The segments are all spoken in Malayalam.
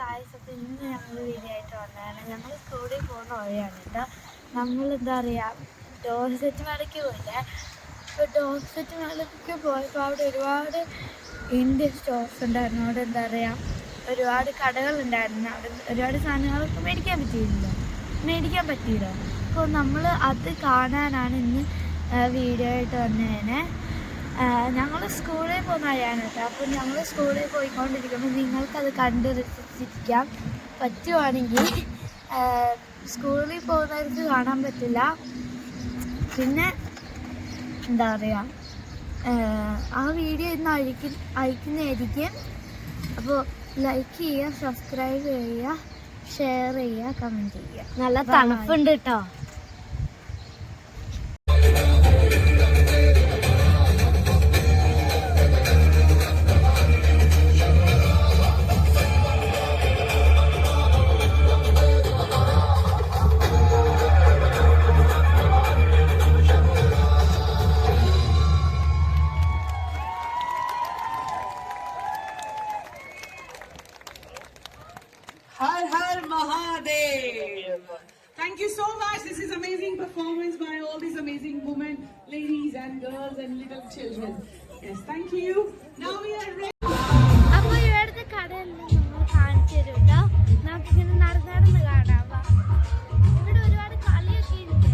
ഗായ്സ് അപ്പോൾ ഇന്ന് ഞങ്ങൾ വീഡിയോ വന്നതാണ്. ഞങ്ങൾ സ്കൂളിൽ പോകുന്ന വഴിയാണ് കേട്ടോ നമ്മൾ എന്താ പറയുക ഡോർസെറ്റ് മലയ്ക്ക് പോയില്ലേ? അപ്പോൾ ഡോർസെറ്റ് മലയ്ക്ക് പോയപ്പോൾ അവിടെ ഒരുപാട് ഇന്ത്യൻ സ്റ്റോർസ് ഉണ്ടായിരുന്നു. അവിടെ എന്താ പറയുക ഒരുപാട് കടകളുണ്ടായിരുന്നു അവിടെ ഒരുപാട് സാധനങ്ങളൊക്കെ മേടിക്കാൻ പറ്റിയില്ല? മേടിക്കാൻ പറ്റിയില്ല? അപ്പോൾ നമ്മൾ അത് കാണാനാണ് ഇന്ന് വീഡിയോ ആയിട്ട് വന്നതിനെ ഞങ്ങൾ സ്കൂളിൽ പോകുന്ന കേട്ടോ. അപ്പോൾ ഞങ്ങൾ സ്കൂളിൽ പോയിക്കൊണ്ടിരിക്കുമ്പോൾ നിങ്ങൾക്കത് കണ്ട് രസിച്ചിരിക്കാം പറ്റുവാണെങ്കിൽ സ്കൂളിൽ പോകുന്നവർക്ക് കാണാൻ പറ്റില്ല. പിന്നെ എന്താ പറയുക ആ വീഡിയോ ഇന്ന് അയക്കും അയക്കുന്നതായിരിക്കും അപ്പോൾ ലൈക്ക് ചെയ്യുക സബ്സ്ക്രൈബ് ചെയ്യുക ഷെയർ ചെയ്യുക കമന്റ് ചെയ്യുക. നല്ല തണുപ്പുണ്ട് കേട്ടോ. Har Har Mahadev. Thank you so much. This is amazing performance by all these amazing women, ladies and girls and little children. Yes, thank you. Now we are ready. അപ്പോൾ ഇവിടുത്തെ കടയെല്ലാം നമ്മൾ കാണിച്ചു തരും കേട്ടോ നമുക്കിങ്ങനെ നടന്നു നടന്ന് കാണാം ഇവിടെ ഒരുപാട് കളിയൊക്കെ ഉണ്ട്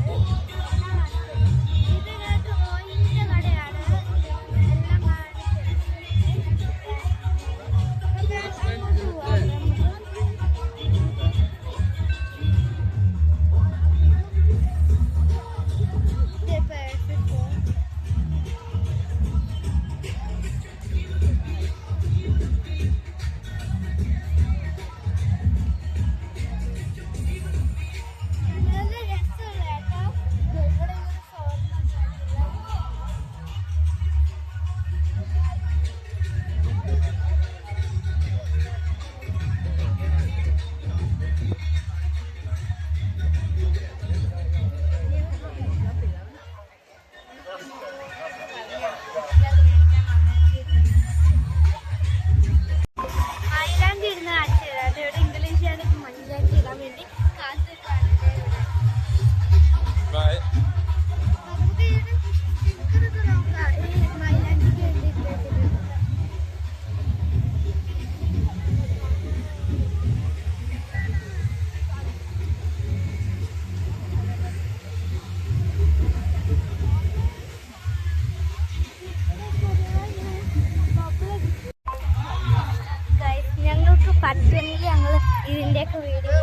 Itu.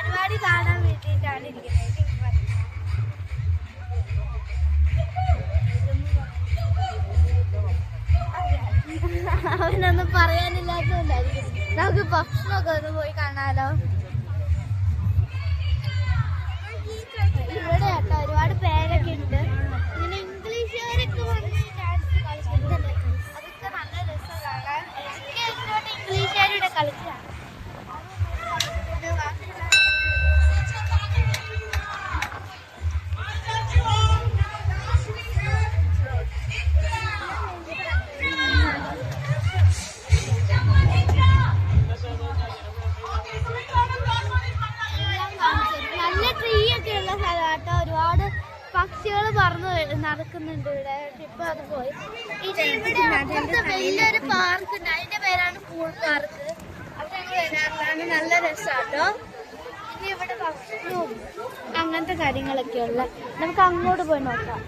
പരിപാടി കാണാൻ വേണ്ടിയിട്ടാണ് ഇരിക്കുന്നത്. അവനൊന്നും പറയാനില്ലാത്തതുകൊണ്ടായിരിക്കും. നമുക്ക് ഭക്ഷണമൊക്കെ ഒന്ന് പോയി കാണാലോ. ഇവിടെ കേട്ടോ ഒരുപാട് പേരൊക്കെ ഉണ്ട്. നടക്കുന്നുണ്ട് ഇവിടെ. ഇപ്പൊ അത് പോയി. ഇവിടെ വലിയൊരു പാർക്ക് ഉണ്ട്. അതിന്റെ പേരാണ് പൂൾ പാർക്ക്. അവിടെ ഞങ്ങൾ നല്ല രസമാട്ടോ ഇനി ഇവിടെ ഭക്ഷണവും അങ്ങനത്തെ കാര്യങ്ങളൊക്കെ ഉള്ള നമുക്ക് അങ്ങോട്ട് പോയി നോക്കാം.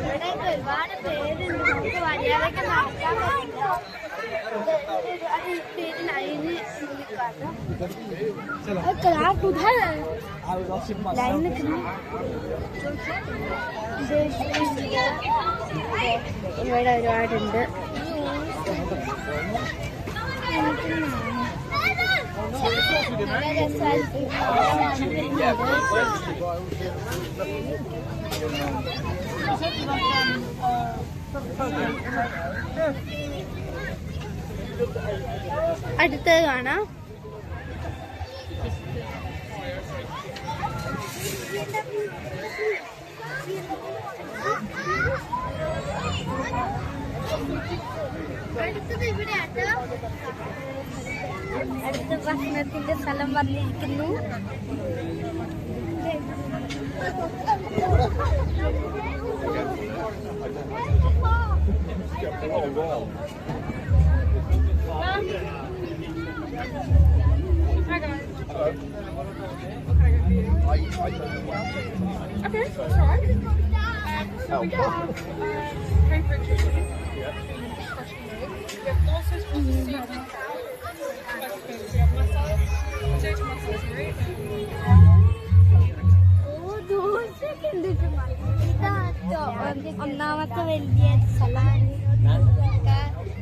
ഇവിടെ ഒരുപാട് പേരുണ്ട്. നമുക്ക് മര്യാദയ്ക്ക് നടക്കാൻ പറ്റില്ല ഒരുപാട് പേര് ലൈന് നിൽക്കാട്ടോ ക്ലാസ് ഉധാർ लाइन में कितनी ഇവിടെ ഒരുപാടുണ്ട് നല്ല രസമായിട്ട് അടുത്തത് കാണാം അടുത്ത ഭക്ഷണത്തിന്റെ സ്ഥലം വന്നിരിക്കുന്നു. Okay, that's all right. Um, we have uh, paper chicken. We have sausage, seafood, we have massage, potato massage, right? ഓ ദോശയൊക്കെ ഉണ്ട് ഇതാട്ടോ ഒന്നാമത്തെ വലിയ സ്ഥലമാണ്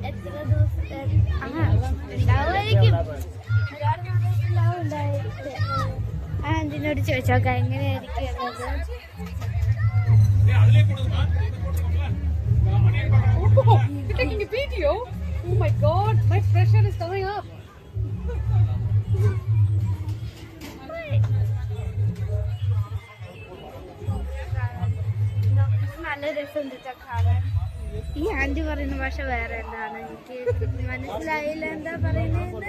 എത്ര ദിവസത്തെ ആ ആ ചോദിച്ചോക്ക എങ്ങനെയായിരിക്കും ഉള്ളത് you're taking a video? Oh my god, my pressure is coming up. നല്ല രസമുണ്ട് കേട്ടോ കാണാൻ ഈ ആന്റി പറയുന്ന ഭാഷ വേറെ എന്താണ് എനിക്ക് മനസ്സിലായില്ല എന്താ പറയുന്നത്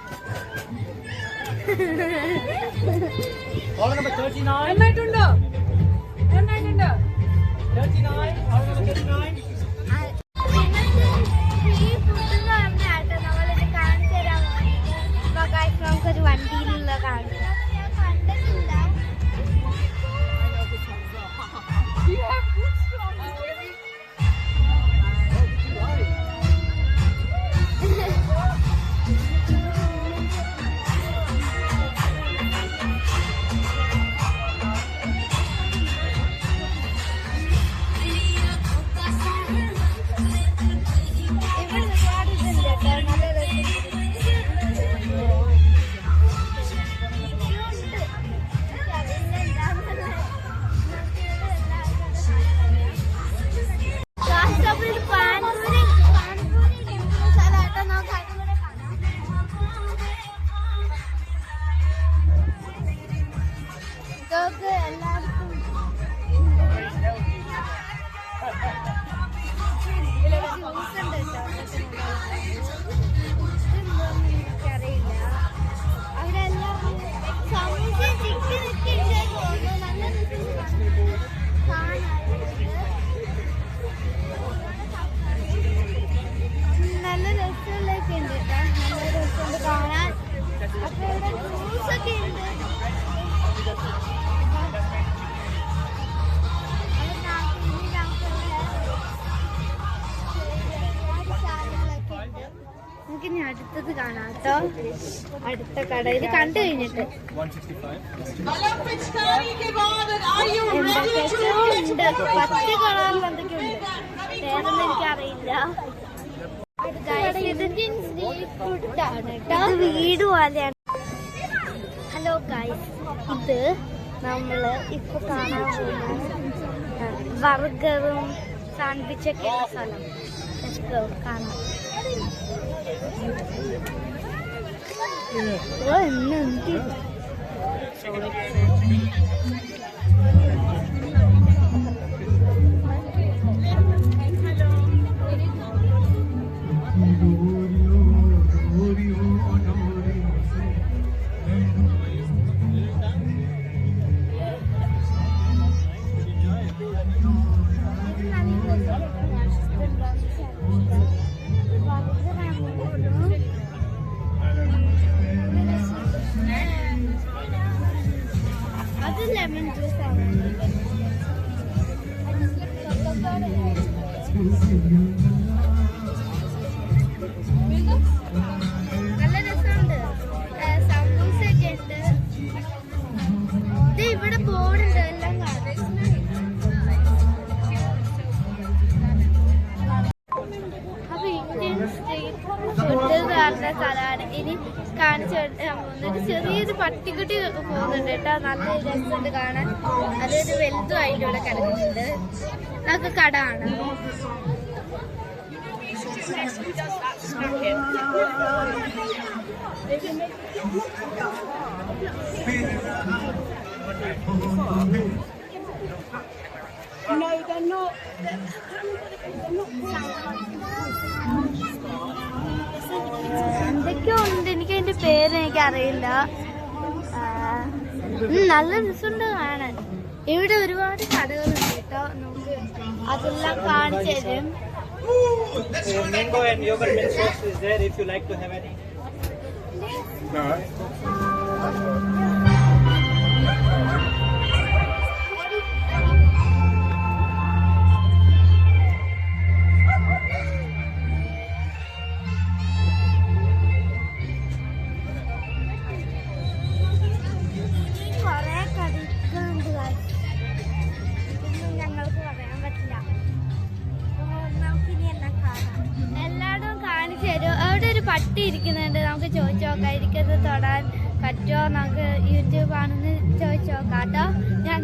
Order number 39. നന്നായിട്ടുണ്ടോ നന്നായിട്ടുണ്ടോ 39. Order number 39. അടുത്തത് കാണാം അടുത്ത കട. ഇത് കണ്ടു കഴിഞ്ഞിട്ട്. ഉണ്ട്. പത്ത് കളറിൽ എന്തൊക്കെയുണ്ട് വേറൊന്നും എനിക്കറിയില്ല. വീട് പോലെയാണ്. ഹലോ ഗായ് ഇത് നമ്മൾ ഇപ്പൊ കാണാൻ പോകുന്ന ബർഗറും സാൻഡ്വിച്ചൊക്കെ സ്ഥലം. കാണാം. ഓ ഇന്ന് എന്ത് അത് ലെമൺ ജ്യൂസ് കാണുന്ന സ്ഥലമാണ്. ഇനി കാണിച്ചു പോകുന്നത് ചെറിയൊരു പട്ടിക്കുട്ടി പോകുന്നുണ്ട് കേട്ടോ. നല്ല രസമുണ്ട് കാണാൻ. അതൊരു വലുതും അതിന്റെ ഇവിടെ കിടക്കുന്നുണ്ട്. നമുക്ക് കട കാണാം എന്തൊക്കെയോ അറിയില്ല. നല്ല രസമുണ്ട് കാണാൻ. ഇവിടെ ഒരുപാട് കടകളുണ്ട് കേട്ടോ. നമുക്ക് അതെല്ലാം കാണിച്ചു തരും. So പറ്റുമോ നമുക്ക് യൂട്യൂബ് ആണെന്ന് ചോദിച്ചു നോക്കാം കേട്ടോ ഞാൻ